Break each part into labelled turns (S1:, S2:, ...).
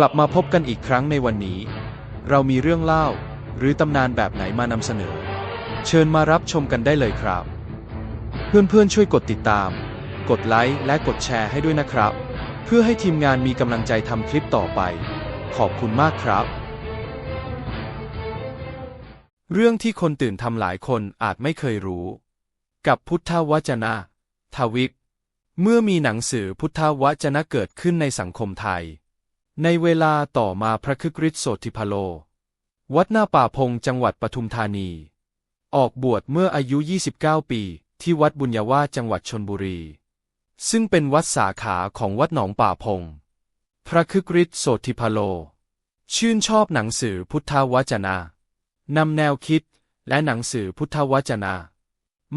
S1: กลับมาพบกันอีกครั้งในวันนี้ เรามีเรื่องเล่า หรือตำนานแบบไหนมานำเสนอ เชิญมารับชมกันได้เลยครับ เพื่อนๆช่วยกดติดตาม กดไลค์และกดแชร์ให้ด้วยนะครับ เพื่อให้ทีมงานมีกำลังใจทำคลิปต่อไป ขอบคุณมากครับ เรื่องที่คนตื่นทำหลายคนอาจไม่เคยรู้ กับพุทธวจนะทวิปเมื่อมีหนังสือพุทธวจนะเกิดขึ้นในสังคมไทย ในเวลาต่อมาพระคึกฤทธิ์โสติพโล วัดหน้าป่าพงจังหวัดปทุมธานี ออกบวชเมื่ออายุ 29 ปี ที่วัดบุญญาวาจังหวัดชนบุรี ซึ่งเป็นวัดสาขาของวัดหนองป่าพง พระคึกฤทธิ์โสติพโล ชื่นชอบหนังสือพุทธวจนะนำแนวคิดและหนังสือพุทธวจนะ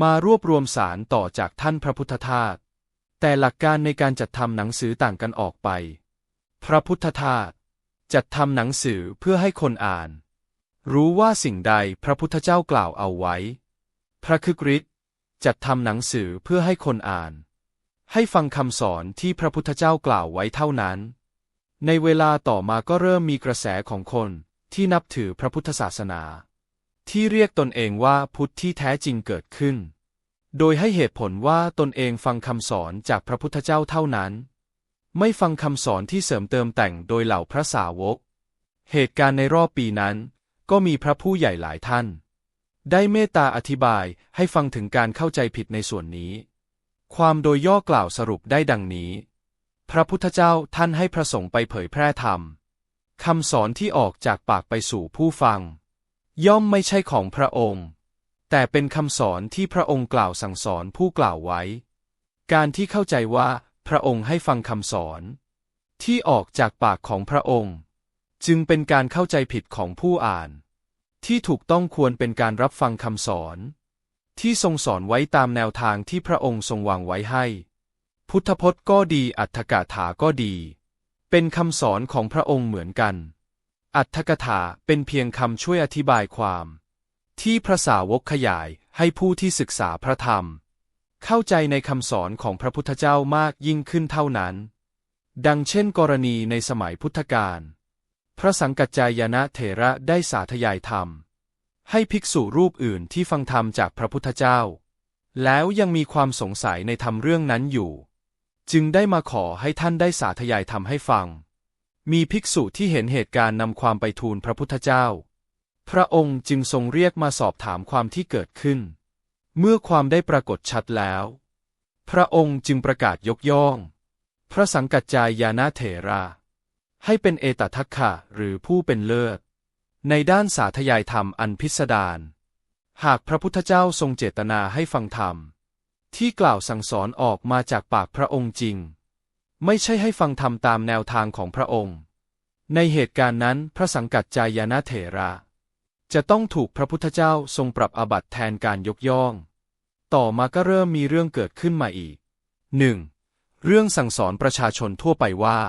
S1: มารวบรวมสารต่อจากท่านพระพุทธทาสแต่หลักการในการจัดทำหนังสือต่างกันออกไป พระพุทธทาสจัดทำหนังสือเพื่อให้คนอ่าน รู้ว่าสิ่งใดพระพุทธเจ้ากล่าวเอาไว้ พระคึกฤทธิ์จัดทำหนังสือเพื่อให้คนอ่าน ให้ฟังคำสอนที่พระพุทธเจ้ากล่าวไว้เท่านั้น ในเวลาต่อมาก็เริ่มมีกระแสของคนที่นับถือพระพุทธศาสนา ที่เรียกตนเองว่าพุทธที่แท้จริงเกิดขึ้น โดยให้เหตุผลว่าตนเองฟังคำสอนจากพระพุทธเจ้าเท่านั้น ไม่ฟังคำสอนที่เสริมเติมแต่งโดยเหล่าพระสาวก เหตุการณ์ในรอบปีนั้น ก็มีพระผู้ใหญ่หลายท่าน ได้เมตตาอธิบายให้ฟังถึงการเข้าใจผิดในส่วนนี้ ความโดยย่อกล่าวสรุปได้ดังนี้ พระพุทธเจ้าท่านให้พระสงฆ์ไปเผยแพร่ธรรมคำสอนที่ออกจากปากไปสู่ผู้ฟัง ย่อมไม่ใช่ของพระองค์ แต่เป็นคำสอนที่พระองค์กล่าวสั่งสอนผู้กล่าวไว้ การที่เข้าใจว่า พระองค์ให้ฟังคำสอน ที่ออกจากปากของพระองค์ จึงเป็นการเข้าใจผิดของผู้อ่าน ที่ถูกต้องควรเป็นการรับฟังคำสอน ที่ทรงสอนไว้ตามแนวทางที่พระองค์ทรงวางไว้ให้ พุทธพจน์ก็ดีอัตถกาถาก็ดี เป็นคำสอนของพระองค์เหมือนกัน อัตถกถาเป็นเพียงคำช่วยอธิบายความ ที่พระสาวกขยายให้ผู้ที่ศึกษาพระธรรม เข้าใจในคำสอนของพระพุทธเจ้ามากยิ่งขึ้นเท่านั้น ดังเช่นกรณีในสมัยพุทธกาล พระสังกัจจายนะเถระได้สาธยายธรรม ให้ภิกษุรูปอื่นที่ฟังธรรมจากพระพุทธเจ้า แล้วยังมีความสงสัยในธรรมเรื่องนั้นอยู่ จึงได้มาขอให้ท่านได้สาธยายธรรมให้ฟัง มีภิกษุที่เห็นเหตุการณ์นำความไปทูลพระพุทธเจ้า พระองค์จึงทรงเรียกมาสอบถามความที่เกิดขึ้น เมื่อความได้ปรากฏชัดแล้ว พระองค์จึงประกาศยกย่อง พระสังกัจจายานาเถระ ให้เป็นเอตทัคคะหรือผู้เป็นเลิศ ในด้านสาธยายธรรมอันพิสดาร หากพระพุทธเจ้าทรงเจตนาให้ฟังธรรม ที่กล่าวสั่งสอนออกมาจากปากพระองค์จริง ไม่ใช่ให้ฟังธรรมตามแนวทางของพระองค์ ในเหตุการณ์นั้นพระสังกัจจายานาเถระ จะต้องถูกพระพุทธเจ้าทรงปรับอาบัติแทนการยกย่อง ต่อมาก็เริ่มมีเรื่องเกิดขึ้นมาอีกหนึ่งเรื่องสั่งสอนประชาชนทั่วไปว่า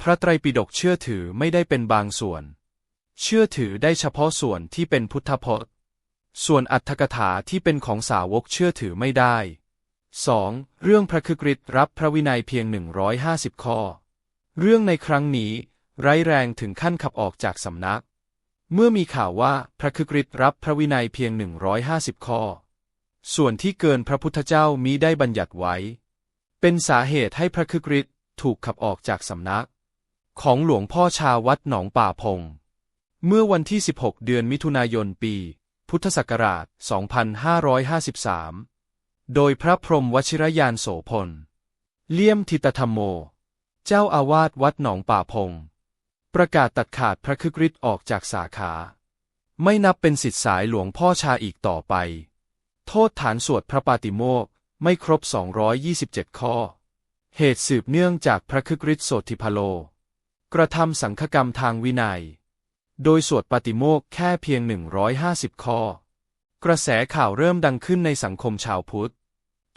S1: พระไตรปิฎกเชื่อถือไม่ได้เป็นบางส่วน เชื่อถือได้เฉพาะส่วนที่เป็นพุทธพจน์ ส่วนอัตถกถาที่เป็นของสาวกเชื่อถือไม่ได้ 2. เรื่องพระคึกฤทธิ์รับพระวินัยเพียง 150 ข้อ เรื่องในครั้งนี้ ร้ายแรงถึงขั้นขับออกจากสำนัก เมื่อมีข่าวว่าพระคึกฤทธิ์รับพระวินัยเพียง 150 ข้อ ส่วนที่เกินพระพุทธเจ้ามิได้บัญญัติไว้ เป็นสาเหตุให้พระคึกฤทธิ์ถูกขับออกจากสำนัก ของหลวงพ่อชาวัดหนองป่าพง เมื่อวันที่ 16 เดือนมิถุนายนปี พุทธศักราช 2553 โดยพระพรมวชิรยานโสพล เลี่ยมทิตธรรมโม เจ้าอาวาสวัดหนองป่าพง ประกาศตัดขาดพระคึกฤทธิ์ออกจากสาขา ไม่นับเป็นสิทธิสายหลวงพ่อชาอีกต่อไป โทษฐานสวดพระปาติโมกไม่ครบ 227 ข้อ เหตุสืบเนื่องจากพระคึกฤทธิ์โสติพโล กระทำสังฆกรรมทางวินัย โดยสวดปาติโมกแค่เพียง 150 ข้อ กระแสข่าวเริ่มดังขึ้นในสังคมชาวพุทธ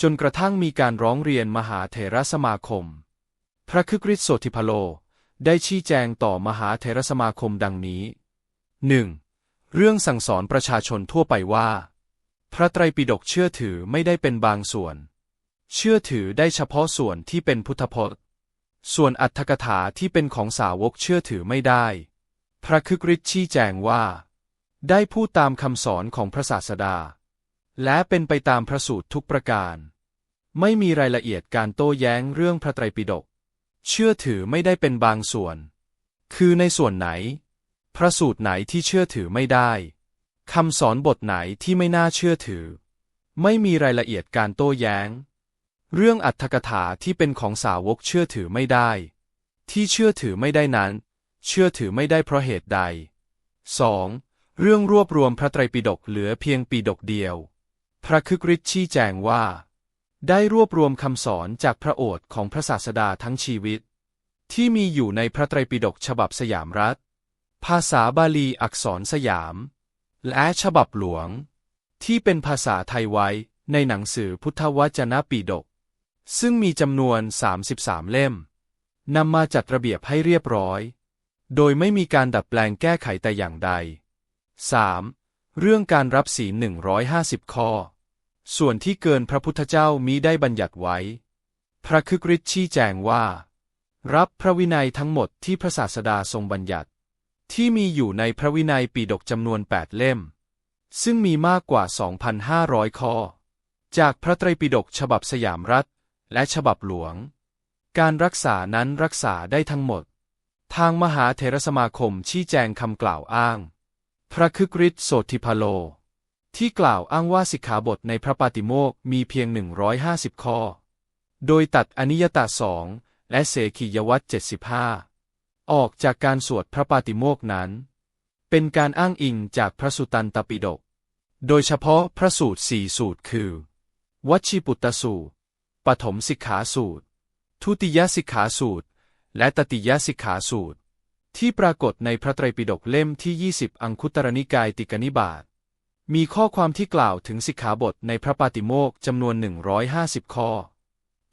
S1: จนกระทั่งมีการร้องเรียนมหาเถรสมาคม พระคึกฤทธิ์โสติพโล ได้ชี้แจงต่อมหาเถรสมาคมดังนี้ 1. เรื่องสั่งสอนประชาชนทั่วไปว่า พระไตรปิฎกเชื่อถือไม่ได้เป็นบางส่วน เชื่อถือได้เฉพาะส่วนที่เป็นพุทธพจน์ ส่วนอัตถกถาที่เป็นของสาวกเชื่อถือไม่ได้ พระคึกฤทธิ์ชี้แจงว่า ได้พูดตามคำสอนของพระศาสดา และเป็นไปตามพระสูตรทุกประการ ไม่มีรายละเอียดการโต้แย้งเรื่องพระไตรปิฎก เชื่อถือไม่ได้เป็นบางส่วน คือในส่วนไหน พระสูตรไหนที่เชื่อถือไม่ได้คำสอนบทไหนที่ไม่น่าเชื่อถือ ไม่มีรายละเอียดการโต้แย้ง เรื่องอัตถกถาที่เป็นของสาวกเชื่อถือไม่ได้ ที่เชื่อถือไม่ได้นั้น เชื่อถือไม่ได้เพราะเหตุใด 2. เรื่องรวบรวมพระไตรปิฎกเหลือเพียงปีดกเดียว พระคึกฤทธิ์ชี้แจงว่า ได้รวบรวมคำสอนจากพระโอษฐ์ของพระศาสดาทั้งชีวิต ที่มีอยู่ในพระไตรปิฎกฉบับสยามรัฐ ภาษาบาลีอักษรสยาม และฉบับหลวง ที่เป็นภาษาไทยไว้ในหนังสือพุทธวจนะปีดกซึ่งมีจำนวน 33 เล่มนำมาจัดระเบียบให้เรียบร้อย โดยไม่มีการดัดแปลงแก้ไขแต่อย่างใด 3. เรื่องการรับศีล150 ข้อ ส่วนที่เกินพระพุทธเจ้ามิได้บัญญัติไว้ พระคึกฤทธิ์ชี้แจงว่า รับพระวินัยทั้งหมดที่พระศาสดาทรงบัญญัติ ที่มีอยู่ในพระวินัยปีดกจำนวน8เล่ม ซึ่งมีมากกว่า 2,500 ข้อ จากพระไตรปิฎกฉบับสยามรัฐ และฉบับหลวง การรักษานั้นรักษาได้ทั้งหมด ทางมหาเถรสมาคมชี้แจงคำกล่าวอ้าง พระคึกฤทธิ์โสติพโล ที่กล่าวอ้างว่าสิกขาบทในพระปาติโมกมีเพียง 150 ข้อ โดยตัดอนิยตาสองและเสขียวัต75 ออกจากการสวดพระปาติโมกนั้น เป็นการอ้างอิงจากพระสุตันตปิฎก โดยเฉพาะพระสูตรสี่สูตรคือ วัชชีปุตตสูตร ปฐมสิกขาสูตร ทุติยสิกขาสูตร และตติยสิกขาสูตร ที่ปรากฏในพระไตรปิฎกเล่มที่ 20 อังคุตรนิกายติกนิบาต มีข้อความที่กล่าวถึงสิกขาบทในพระปาติโมกจำนวน 150 ข้อ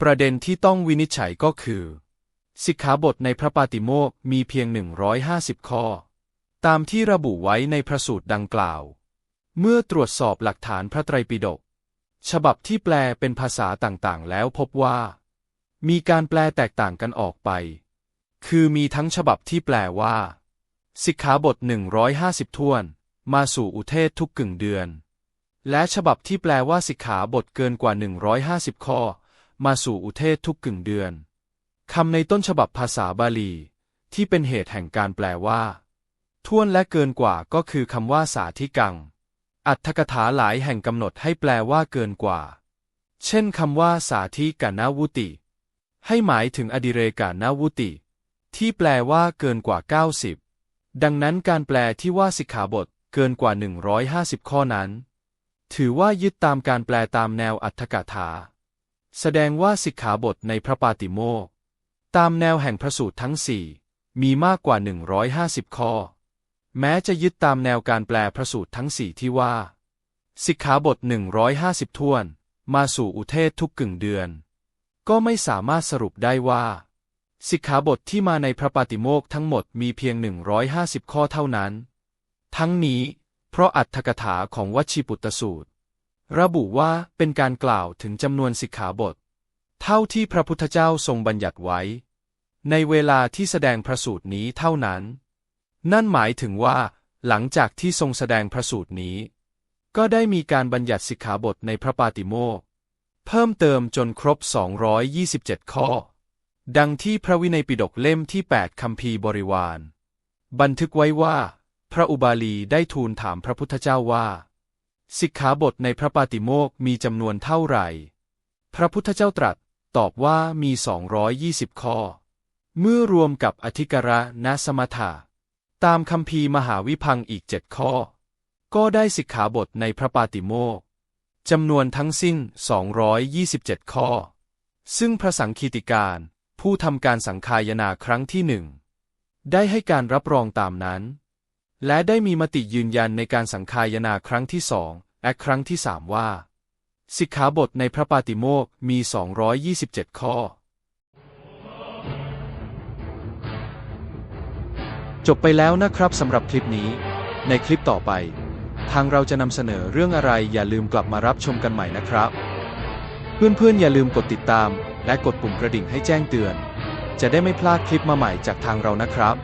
S1: ประเด็นที่ต้องวินิจฉัยก็คือ สิกขาบทในพระปาติโมกมีเพียง 150 ข้อ ตามที่ระบุไว้ในพระสูตรดังกล่าว เมื่อตรวจสอบหลักฐานพระไตรปิฎกฉบับที่แปลเป็นภาษาต่างๆ แล้วพบว่า มีการแปลแตกต่างกันออกไป คือมีทั้งฉบับที่แปลว่า สิกขาบท 150 ท่วน มาสู่อุเทศทุกกึ่งเดือน และฉบับที่แปลว่าสิกขาบทเกินกว่า 150 ข้อ มาสู่อุเทศทุกกึ่งเดือนคำในต้นฉบับภาษาบาลี ที่เป็นเหตุแห่งการแปลว่าท่วนและเกินกว่าก็คือคำว่าสาธิกัง อัตถกถาหลายแห่งกำหนดให้แปลว่าเกินกว่า เช่นคำว่าสาธิกานาวุติ ให้หมายถึงอดิเรกานาวุติ ที่แปลว่าเกินกว่า 90 ดังนั้นการแปลที่ว่าสิกขาบท เกินกว่า 150 ข้อนั้น ถือว่ายึดตามการแปลตามแนวอัตถกถา แสดงว่าสิกขาบทในพระปาติโมกตามแนวแห่งพระสูตรทั้งสี่มีมากกว่า 150 ข้อ แม้จะยึดตามแนวการแปลพระสูตรทั้งสี่ที่ว่า สิกขาบท 150ท่วน มาสู่อุเทศทุกกึ่งเดือน ก็ไม่สามารถสรุปได้ว่า สิกขาบทที่มาในพระปาติโมกทั้งหมดมีเพียง 150 ข้อเท่านั้น ทั้งนี้ เพราะอัตถกถาของวชชีปุตตสูตร ระบุว่าเป็นการกล่าวถึงจำนวนสิกขาบท เท่าที่พระพุทธเจ้าทรงบัญญัติไว้ ในเวลาที่แสดงพระสูตรนี้เท่านั้น นั่นหมายถึงว่า หลังจากที่ทรงแสดงพระสูตรนี้ ก็ได้มีการบัญญัติสิกขาบทในพระปาติโมกเพิ่มเติมจนครบ 227 ข้อ ดังที่พระวินัยปิฎกเล่มที่ 8คัมภีร์บริวาร บันทึกไว้ว่า พระอุบาลีได้ทูลถามพระพุทธเจ้าว่า สิกขาบทในพระปาติโมกมีจำนวนเท่าไหร่ พระพุทธเจ้าตรัสตอบว่ามี 220 ข้อ เมื่อรวมกับอธิกระนะสมถะตามคัมภีมหาวิพังอีกเจ็ดข้อ ก็ได้สิกขาบทในพระปาติโมกจำนวนทั้งสิ้น 227 ข้อ ซึ่งพระสังคีติการ ผู้ทำการสังคายนาครั้งที่หนึ่ง ได้ให้การรับรองตามนั้น และได้มีมติยืนยันในการสังคายนาครั้งที่สองและครั้งที่สามว่า สิกขาบทในพระปาติโมกมี 227 ข้อ จบไปแล้วนะครับสำหรับคลิปนี้ ในคลิปต่อไป ทางเราจะนำเสนอเรื่องอะไรอย่าลืมกลับมารับชมกันใหม่นะครับ เพื่อนๆอย่าลืมกดติดตาม และกดปุ่มกระดิ่งให้แจ้งเตือน จะได้ไม่พลาดคลิปมาใหม่จากทางเรานะครับ